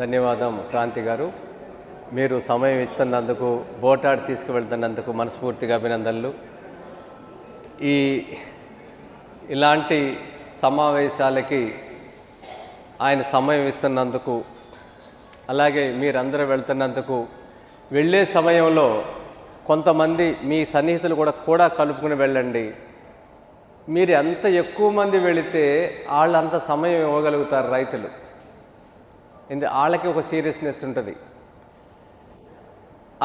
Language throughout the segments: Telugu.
ధన్యవాదం క్రాంతి గారు. మీరు సమయం ఇస్తున్నందుకు బోటాడ్ తీసుకువెళ్తున్నందుకు మనస్ఫూర్తిగా అభినందనలు. ఈ ఇలాంటి సమావేశాలకి ఆయన సమయం ఇస్తున్నందుకు అలాగే మీరందరూ వెళ్తున్నందుకు వెళ్ళే సమయంలో కొంతమంది మీ సన్నిహితులు కూడా కూడా కలుపుకుని వెళ్ళండి. మీరు ఎంత ఎక్కువ మంది వెళితే వాళ్ళు అంత సమయం ఇవ్వగలుగుతారు రైతులు. ఎందు వాళ్ళకి ఒక సీరియస్నెస్ ఉంటుంది.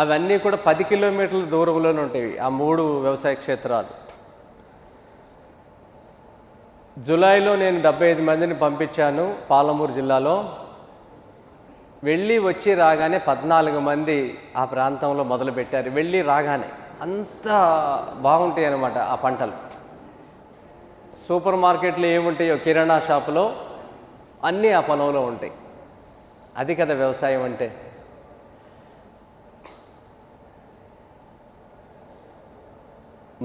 అవన్నీ కూడా పది కిలోమీటర్ల దూరంలోనే ఉంటాయి ఆ మూడు వ్యవసాయ క్షేత్రాలు. జూలైలో నేను డెబ్బై ఐదు మందిని పంపించాను పాలమూరు జిల్లాలో. వెళ్ళి వచ్చి రాగానే పద్నాలుగు మంది ఆ ప్రాంతంలో మొదలుపెట్టారు వెళ్ళి రాగానే అంత బాగుంటాయి అన్నమాట ఆ పంటలు. సూపర్ మార్కెట్లో ఏముంటాయో కిరాణా షాపులో అన్నీ ఆ పొలంలో ఉంటాయి. అది కదా వ్యవసాయం అంటే.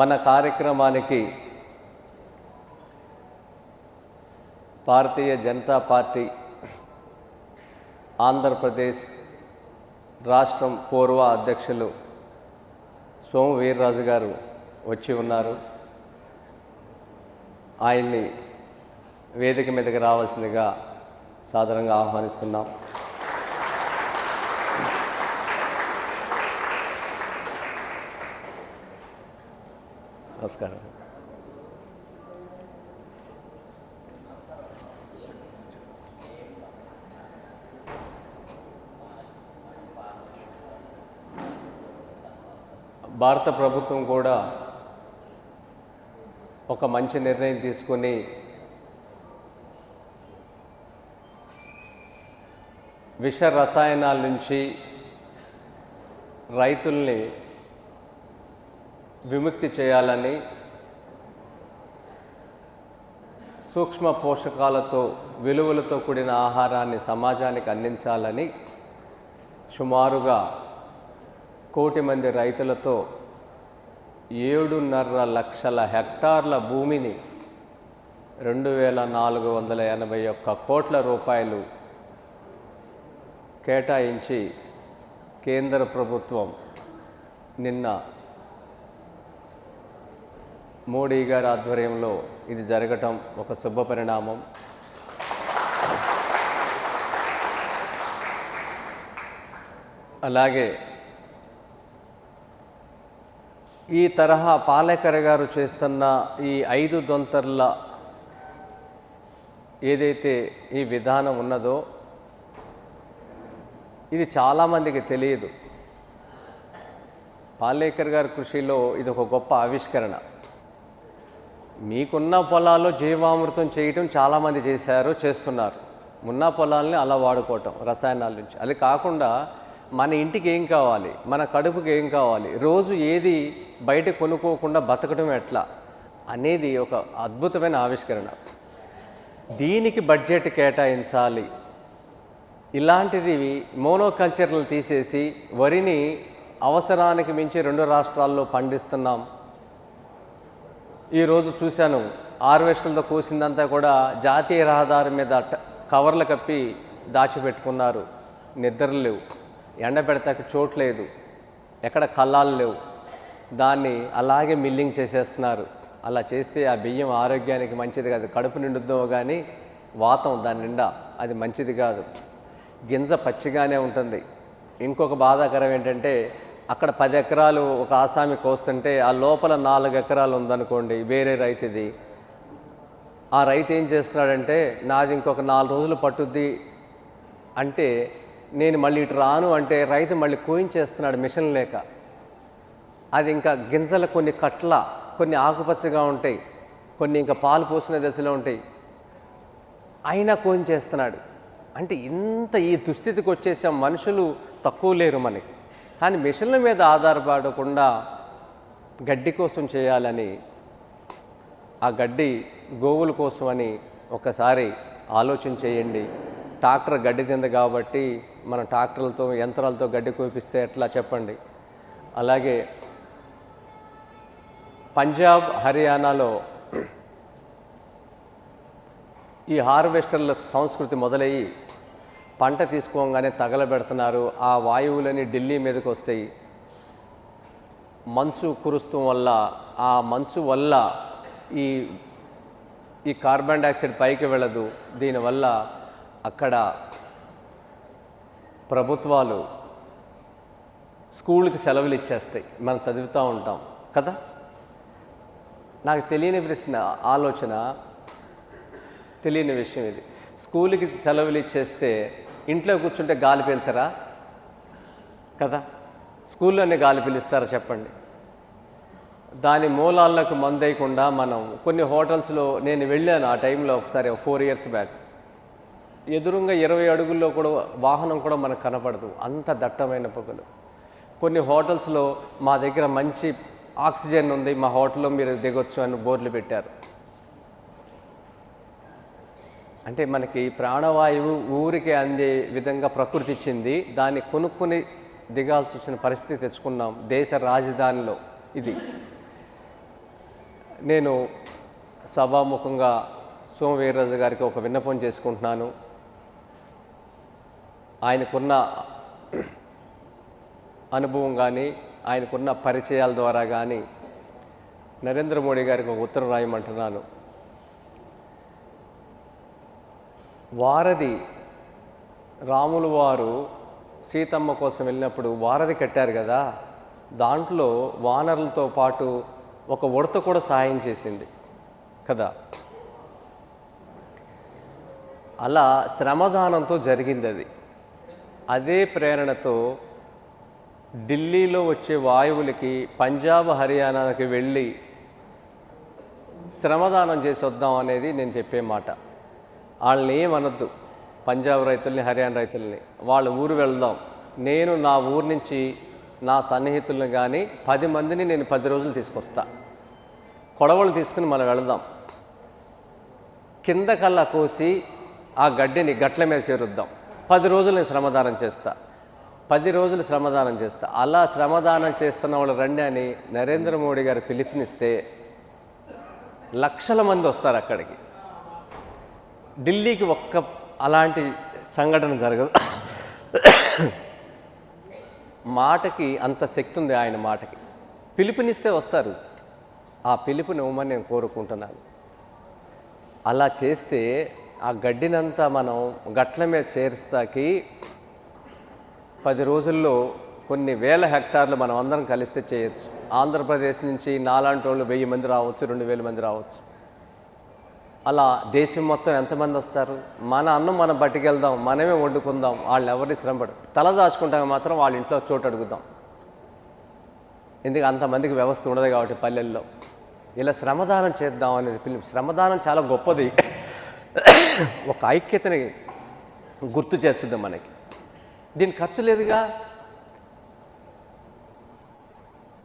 మన కార్యక్రమానికి భారతీయ జనతా పార్టీ ఆంధ్రప్రదేశ్ రాష్ట్రం పూర్వ అధ్యక్షులు సోము వీర్రాజు గారు వచ్చి ఉన్నారు. ఆయన్ని వేదిక మీదకి రావాల్సిందిగా సాధారణంగా ఆహ్వానిస్తున్నాం. నమస్కారం. భారత ప్రభుత్వం కూడా ఒక మంచి నిర్ణయం తీసుకొని విష రసాయనాల నుంచి రైతుల్ని విముక్తి చేయాలని సూక్ష్మ పోషకాలతో విలువలతో కూడిన ఆహారాన్ని సమాజానికి అందించాలని సుమారుగా కోటి మంది రైతులతో ఏడున్నర లక్షల హెక్టార్ల భూమిని రెండు వేల నాలుగు వందల ఎనభై ఒక్క కోట్ల రూపాయలు కేటాయించి కేంద్ర ప్రభుత్వం నిన్న మోడీ గారి ఆధ్వర్యంలో ఇది జరగటం ఒక శుభ పరిణామం. అలాగే ఈ తరహా పాలేకర్ గారు చేస్తున్న ఈ ఐదు దొంతర్ల ఏదైతే ఈ విధానం ఉన్నదో ఇది చాలామందికి తెలియదు. పాలేకర్ గారి కృషిలో ఇది ఒక గొప్ప ఆవిష్కరణ. మీకున్న పొలాల్లో జీవామృతం చేయటం చాలామంది చేశారు చేస్తున్నారు. ఉన్న పొలాల్ని అలా వాడుకోవటం రసాయనాల నుంచి. అది కాకుండా మన ఇంటికి ఏం కావాలి? మన కడుపుకి ఏం కావాలి? రోజు ఏది బయట కొనుక్కోకుండా బతకడం ఎట్లా? అనేది ఒక అద్భుతమైన ఆవిష్కరణ. దీనికి బడ్జెట్ కేటాయించాలి. ఇలాంటిది మోనోకల్చర్లు తీసేసి వరిని అవసరానికి మించి రెండు రాష్ట్రాల్లో పండిస్తున్నాం. ఈరోజు చూశాను. హార్వెస్టర్లతో కూసిందంతా కూడా జాతీయ రహదారి మీద కవర్లు కప్పి దాచిపెట్టుకున్నారు. నిద్రలు లేవు. ఎండ పెడతాక చోటు లేదు. ఎక్కడ కళ్ళాలు లేవు. దాన్ని అలాగే మిల్లింగ్ చేసేస్తున్నారు. అలా చేస్తే ఆ బియ్యం ఆరోగ్యానికి మంచిది కాదు. కడుపు నిండుద్దో కానీ వాతం దాని నిండా అది మంచిది కాదు. గింజ పచ్చిగానే ఉంటుంది. ఇంకొక బాధాకరం ఏంటంటే అక్కడ పది ఎకరాలు ఒక ఆసామి కోస్తుంటే ఆ లోపల నాలుగు ఎకరాలు ఉందనుకోండి వేరే రైతుది. ఆ రైతు ఏం చేస్తున్నాడంటే నాది ఇంకొక నాలుగు రోజులు పట్టుద్ది అంటే నేను మళ్ళీ ఇటు రాను అంటే రైతు మళ్ళీ కోయించేస్తున్నాడు మిషన్ లేక. అది ఇంకా గింజలు కొన్ని కట్ల కొన్ని ఆకుపచ్చగా ఉంటాయి కొన్ని ఇంకా పాలు పోసిన దశలో ఉంటాయి. అయినా కోయించేస్తున్నాడు. అంటే ఇంత ఈ దుస్థితికి వచ్చేసాం మనుషులు తక్కువ లేరు మనకి. కానీ మిషన్ల మీద ఆధారపడకుండా గడ్డి కోసం చేయాలని ఆ గడ్డి గోవుల కోసం అని ఒకసారి ఆలోచన చేయండి. ట్రాక్టర్ గడ్డి తింది కాబట్టి మన ట్రాక్టర్లతో యంత్రాలతో గడ్డి కోపిస్తే ఎట్లా చెప్పండి? అలాగే పంజాబ్ హర్యానాలో ఈ హార్వెస్టర్ల సంస్కృతి మొదలయ్యి పంట తీసుకోగానే తగలబెడుతున్నారు. ఆ వాయువులని ఢిల్లీ మీదకి వస్తాయి. మంచు కురుస్తూ వల్ల ఆ మంచు వల్ల ఈ ఈ కార్బన్ డైఆక్సైడ్ పైకి వెళ్ళదు. దీనివల్ల అక్కడ ప్రభుత్వాలు స్కూల్కి సెలవులు ఇచ్చేస్తాయి. మనం చదువుతూ ఉంటాం. కదా? నాకు తెలియని ప్రశ్న ఆలోచన తెలియని విషయం ఇది. స్కూల్కి సెలవులు ఇచ్చేస్తే ఇంట్లో కూర్చుంటే గాలి పీల్చరా? కదా. స్కూల్లోనే గాలి పీలుస్తారా చెప్పండి. దాని మూలాలకు మందేయకుండా మనం కొన్ని హోటల్స్లో నేను వెళ్ళాను ఆ టైంలో ఒకసారి ఫోర్ ఇయర్స్ బ్యాక్. ఎదురుగా ఇరవై అడుగుల్లో కూడా వాహనం కూడా మనకు కనపడదు. అంత దట్టమైన పొగలు. కొన్ని హోటల్స్లో మా దగ్గర మంచి ఆక్సిజన్ ఉంది. మా హోటల్లో మీరు దిగొచ్చు అని బోర్డులు పెట్టారు. అంటే మనకి ప్రాణవాయువు ఊరికే అందే విధంగా ప్రకృతి ఇచ్చింది. దాన్ని కొనుక్కుని దిగాల్సి వచ్చిన పరిస్థితి తెచ్చుకున్నాం దేశ రాజధానిలో. ఇది. నేను సభాముఖంగా సోమవీర్రాజు గారికి ఒక విన్నపం చేసుకుంటున్నాను. ఆయనకున్న అనుభవం కానీ ఆయనకున్న పరిచయాల ద్వారా కానీ నరేంద్ర మోడీ గారికి ఒక ఉత్తరం రాయమంటున్నాను. వారధి రాములు వారు సీతమ్మ కోసం వెళ్ళినప్పుడు వారధి కట్టారు కదా దాంట్లో వానరులతో పాటు ఒక ఉడత కూడా సహాయం చేసింది కదా. అలా శ్రమదానంతో జరిగింది అది. అదే ప్రేరణతో ఢిల్లీలో వచ్చే వాయువులకి పంజాబ్ హర్యానాకి వెళ్ళి శ్రమదానం చేసి వద్దాం అనేది నేను చెప్పే మాట. వాళ్ళని ఏమనొద్దు పంజాబ్ రైతుల్ని హర్యానా రైతుల్ని. వాళ్ళ ఊరు వెళ్దాం. నేను నా ఊరు నుంచి నా సన్నిహితులను కానీ పది మందిని నేను పది రోజులు తీసుకొస్తా. కొడవలు తీసుకుని మనం వెళదాం. కింద కల్లా కోసి ఆ గడ్డిని గట్ల మీద చేరుద్దాం. పది రోజులు నేను శ్రమదానం చేస్తా. పది రోజులు శ్రమదానం చేస్తా. అలా శ్రమదానం చేస్తున్న వాళ్ళు రండి అని నరేంద్ర మోడీ గారు పిలుపునిస్తే లక్షల మంది వస్తారు అక్కడికి. ఢిల్లీకి ఒక్క అలాంటి సంఘటన జరగదు. మాటకి అంత శక్తి ఉంది ఆయన మాటకి. పిలుపునిస్తే వస్తారు. ఆ పిలుపుని ఇవ్వమని నేను కోరుకుంటున్నాను. అలా చేస్తే ఆ గడ్డినంతా మనం గట్ల మీద చేరుస్తాకి పది రోజుల్లో కొన్ని వేల హెక్టార్లు మనం అందరం కలిస్తే చేయొచ్చు. ఆంధ్రప్రదేశ్ నుంచి నాలాంటి వాళ్ళు వెయ్యి మంది రావచ్చు రెండు వేల మంది రావచ్చు. అలా దేశం మొత్తం ఎంతమంది వస్తారు? మన అన్నం మనం పట్టుకెళ్దాం మనమే వండుకుందాం వాళ్ళు ఎవరిని శ్రమపడు తల దాచుకుంటాం మాత్రం వాళ్ళ ఇంట్లో చోటు అడుగుదాం ఎందుకు అంతమందికి వ్యవస్థ ఉండదు కాబట్టి పల్లెల్లో. ఇలా శ్రమదానం చేద్దాం అనేది పిలుపు శ్రమదానం చాలా గొప్పది. ఒక ఐక్యతని గుర్తు చేస్తుంది మనకి. దీని ఖర్చు లేదుగా?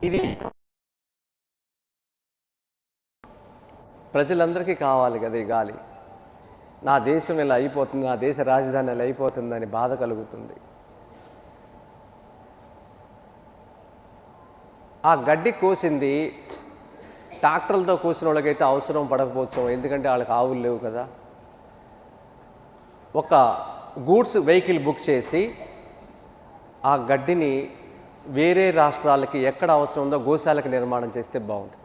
ఇది ప్రజలందరికీ కావాలి కదా ఈ గాలి. నా దేశం ఇలా అయిపోతుంది నా దేశ రాజధాని ఇలా అయిపోతుందని బాధ కలుగుతుంది. ఆ గడ్డి కోసింది ట్రాక్టర్లతో కోసిన వాళ్ళకైతే అవసరం పడకపోవచ్చు ఎందుకంటే వాళ్ళకి ఆవులు లేవు కదా. ఒక గూడ్స్ వెహికల్ బుక్ చేసి ఆ గడ్డిని వేరే రాష్ట్రాలకి ఎక్కడ అవసరం ఉందో గోశాలకు నిర్మాణం చేస్తే బాగుంటుంది.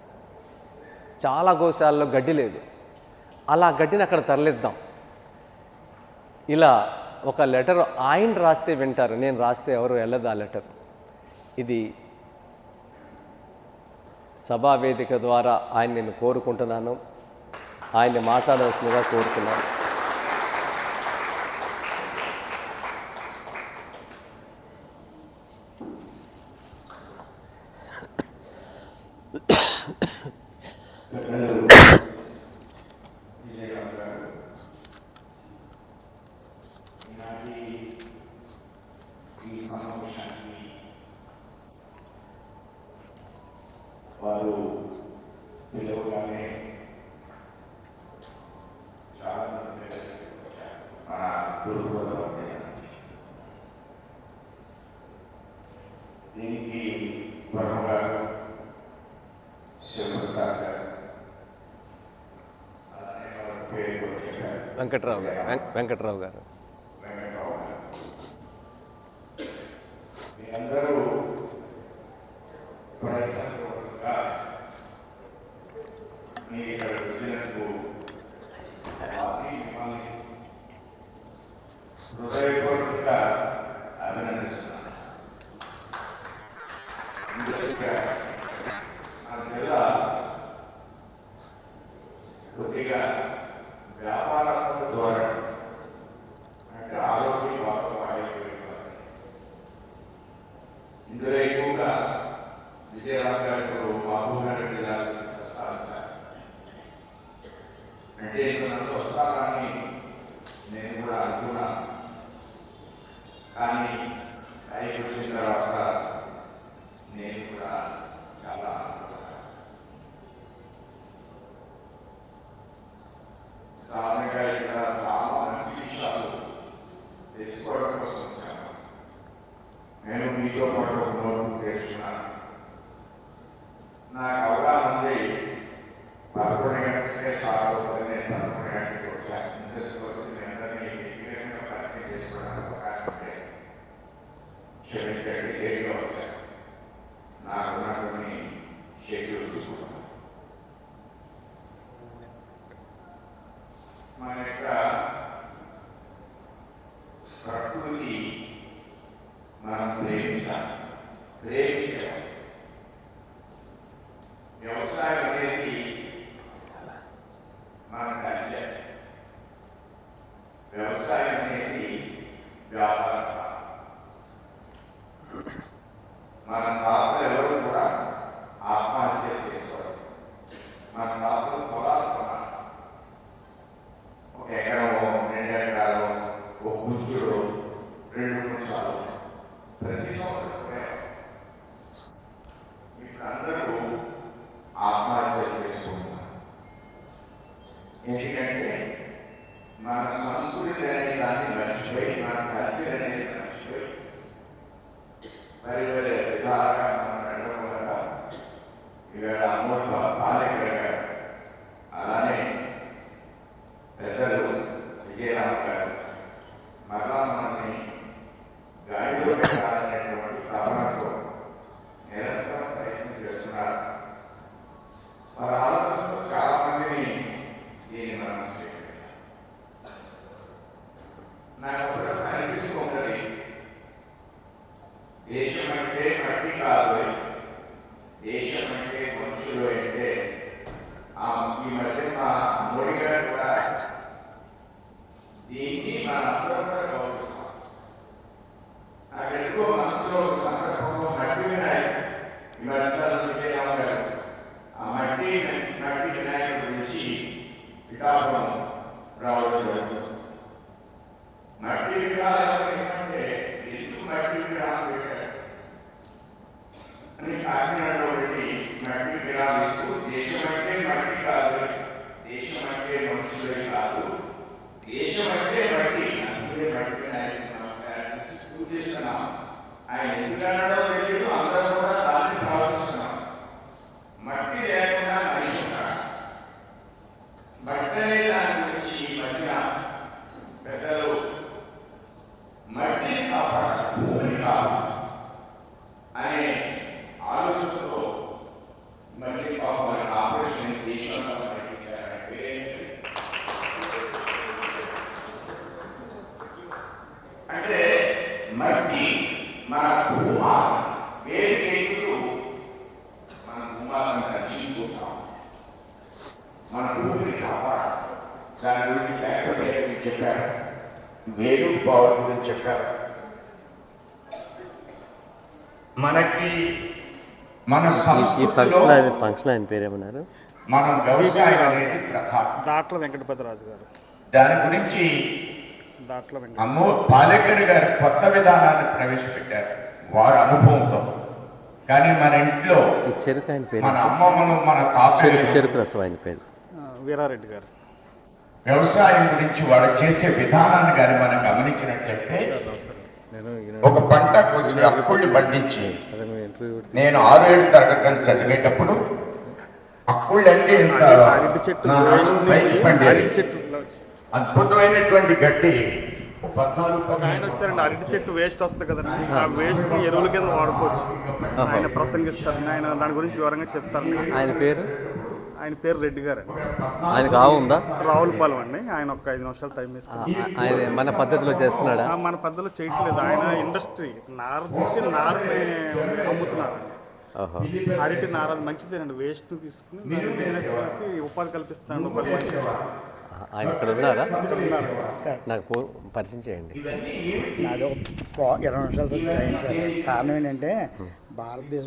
చాలా గోశాలలో గడ్డి లేదు. అలా గడ్డిని అక్కడ తరలిద్దాం. ఇలా ఒక లెటర్ ఆయన రాస్తే వింటారు నేను రాస్తే ఎవరు వెళ్ళదు ఆ లెటర్. ఇది సభా వేదిక ద్వారా ఆయన నేను కోరుకుంటున్నాను. ఆయన్ని మాట్లాడవలసిందిగా కోరుతున్నాను. వెంకట్రావు గారు వెంకట్రావు గారు నాకు అనిపించుకుంటుంది దేశం 哎你们 వేరు పవర్ గురించి చెప్పారు. మనకి మన ఈ ఫంక్షన్ ఆయన ఫంక్షన్ ఆయన పేరేమన్నారు? మనం వ్యవసాయం అనేది ప్రధానం వెంకటపతిరాజు గారు. దాని గురించి దాట్ల అమ్మో పాలెక్కడి గారు కొత్త విధానాన్ని ప్రవేశపెట్టారు. వారు అనుభవంతో. కానీ మన ఇంట్లో ఈ చెరుకు ఆయన పేరు మన అమ్మమ్మను మన తాత చెరుకు రసం ఆయన పేరు. వీరారెడ్డి గారు. వ్యవసాయం గురించి వాడు చేసే విధానాన్ని కానీ మనం గమనించినట్లయితే ఒక పంట కోసి అక్కుళ్ళు పండించి నేను ఆరు ఏడు తరగతులు చదివేటప్పుడు అక్కుళ్ళు అంటే అద్భుతమైనటువంటి గడ్డి. అరటి చెట్టు వేస్ట్ వస్తుంది కదండి. ఆ వేస్ట్ ఎరువుల కింద వాడుకోవచ్చు. ఆయన ప్రసంగిస్తారు ఆయన దాని గురించి వివరంగా చెప్తారు ఆయన పేరు? ఆయన పేరు రెడ్డి గారు ఆయన కావుందా ఆవు ఉందా? రావులపాలెం అండి. ఆయన ఒక ఐదు నిమిషాలు టైం ఇస్తాను ఆయన మన పద్ధతిలో చేస్తున్నాడు? ఆ, మన పద్ధతిలో చేయట్లేదు. ఆయన ఇండస్ట్రీ నారు తీసి నారని అమ్ముతున్నారు. అరటి నార మంచిది మంచిదేనండి. వేస్ట్ తీసుకుని బిజినెస్ చేసి ఉపాధి కల్పిస్తాను ఆయన ఇక్కడ ఉన్నారా? సార్. నాకు పరిచయం చేయండి. నాది ఒక ఇరవై నిమిషాలతో సార్. కారణం ఏంటంటే భారతదేశ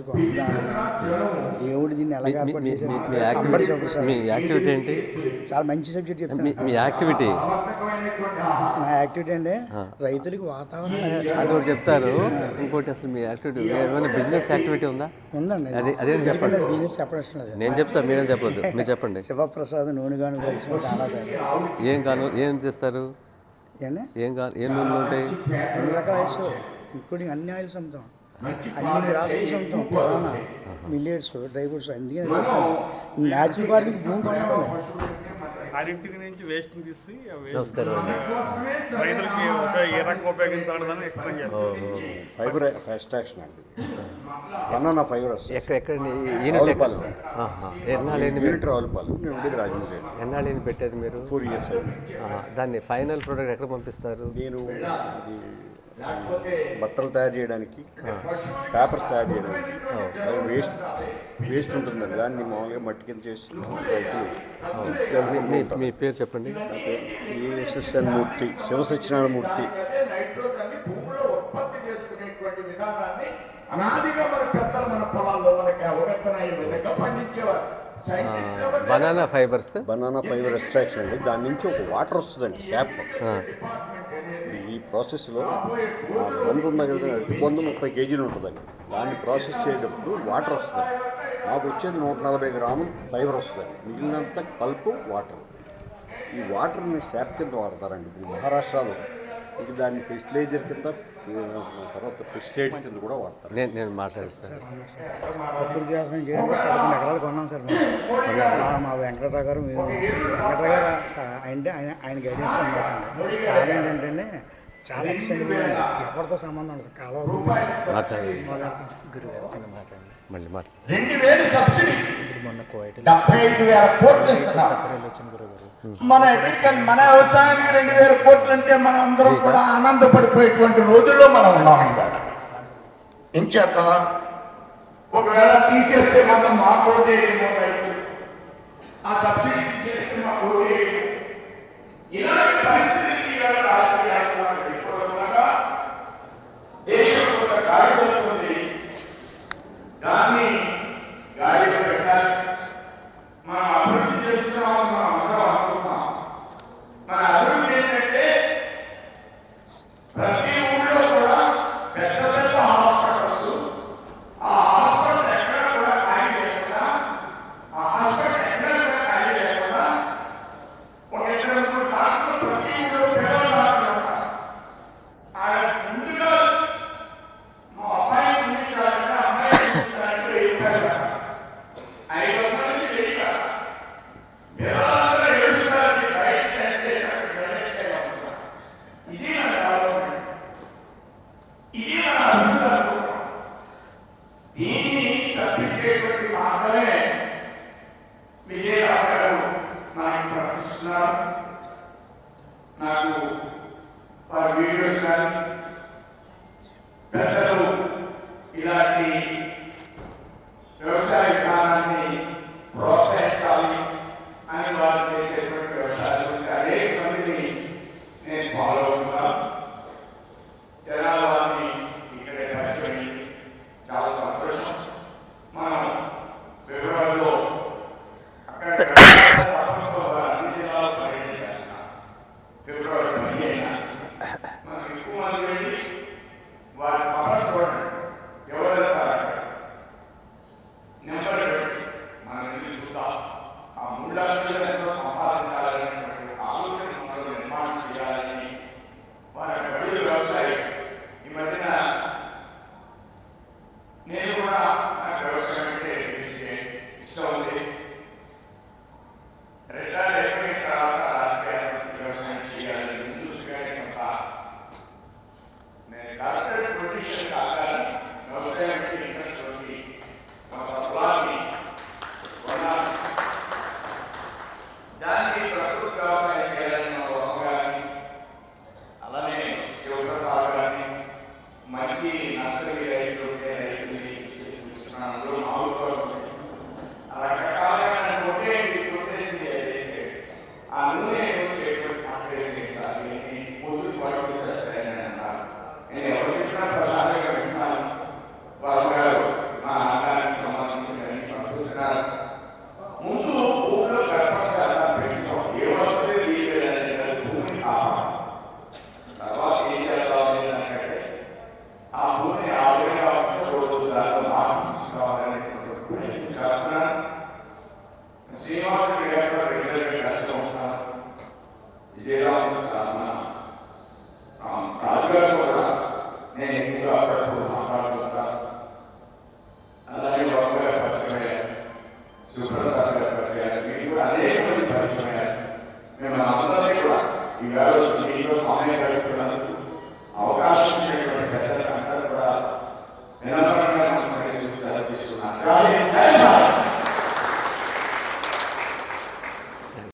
దేవుడు దీన్ని ఎలా మీ- యాక్టివిటీ ఏంటి? చాలా మంచి సబ్జెక్ట్ మీ చెప్తాను మీ యాక్టివిటీ నా యాక్టివిటీ అంటే రైతులకి వాతావరణం అది ఒకటి చెప్తారు. ఇంకోటి అసలు మీ యాక్టివిటీ ఏమైనా బిజినెస్ యాక్టివిటీ ఉందా? ఉందండి. అది అదే చెప్పండి. బిజినెస్ చెప్పడం లేదు. నేను చెప్తా మీరేం చెప్పొద్దు. మీరు చెప్పండి. శివప్రసాద్ నూనె గాను ఏం కాను ఏం చేస్తారు? ఏం కా ఏం నూనెలు ఉంటాయి? అన్ని రకాల ఇంక్లూడింగ్ అన్ని ఆయిల్స్ అమ్ముతాం. అన్ని గ్రాసరీస్ అమ్ముతాం కిరాణా మిల్లెట్స్ డ్రై ఫ్రూట్స్ అందుకే న్యాచురల్ ఫార్మింగ్ భూమి అరటి నుంచి వేస్ట్ తీసి రైతులకి ఏ రకంగా ఉపయోగించాలని ఎక్స్ప్లెయిన్ చేస్తారు ఫైబర్ ఎక్స్ట్రాక్షన్ అండి. బనానా ఫైబర్ ఎక్కడ ఎక్కడ రావులపాలెం. యూనిట్ రావులపాలెం నేను ఉండేది రాజమండ్రి. ఎన్నాళ్ళైంది పెట్టేది మీరు? Four years. దాన్ని ఫైనల్ ప్రోడక్ట్ ఎక్కడ పంపిస్తారు? నేను బట్టలు తయారు చేయడానికి పేపర్స్ తయారు చేయడానికి. అది వేస్ట్ వేస్ట్ ఉంటుందండి. దాన్ని మామూలుగా మట్టి కింద చేసి రైతులు మీ- పేరు చెప్పండి. ఏఎస్ఎస్ఎన్ మూర్తి శివసత్యనారాయణ మూర్తి. నైట్రోజన్ని భూమిలో ఉత్పత్తి చేసుకునేటువంటి విధానాన్ని అనాదిగా మన పెద్దలు మన పొలాల్లో మనకి అవగతనయ్యే విధంగా పండించేవారు. సైంటిస్ట్ ఎవరు? Banana fibres? Banana fibre extraction అండి. దాని నుంచి ఒక వాటర్ వస్తుందండి శాప్. ప్రాసెస్లో అరటి బంధు ముప్పై కేజీలు ఉంటుందండి. దాన్ని ప్రాసెస్ చేసేటప్పుడు వాటర్ వస్తుంది. మాకు వచ్చేది నూట నలభై గ్రాములు ఫైబర్ వస్తుందండి. మిగిలినంత పల్పు వాటర్. ఈ వాటర్ని శాప్ కింద వాడతారండి. ఇప్పుడు మహారాష్ట్రలో. ఇంక దాన్ని ఫెస్టిలైజర్ కింద తర్వాత పెస్టిసైడ్స్ కింద కూడా వాడతారు. నేను నేను మాట్లాడిస్తాను. ప్రకృతి వ్యవసాయం చేయడానికి పదకొండు ఎకరాలు కొన్నాం సార్. మా- వెంకటరావు గారు మేము వెంకటరావు గారు అంటే ఆయన ఆయన గైడెన్స్ అనమాట కారణం ఏంటంటే చాలా ఎవరితో సంబంధం ఉండదు. కాలువ మాట్లాడండి. గురుగారు చిన్న మాట్లాడండి మళ్ళీ మాట్లాడు రెండు వేలు సబ్సిడీ. మొన్న కోయట డెబ్బై ఐదు వేల కోట్లు ఇస్తున్నారు. మన అగ్రికల్ మన వ్యవసాయానికి రెండు వేల కోట్లు అంటే మనం అందరం కూడా ఆనందపడిపోయేటువంటి రోజుల్లో మనం ఉన్నాం ఇవాళ. ఏం చేద్దాం ఒకవేళ తీసేస్తే మనం మా కోటే ఆ సబ్సిడీ తీసేస్తే మా కోటే ఇలాంటి పరిస్థితికి ఇవాళ రాజకీయాలు దేశం ఒక దాన్ని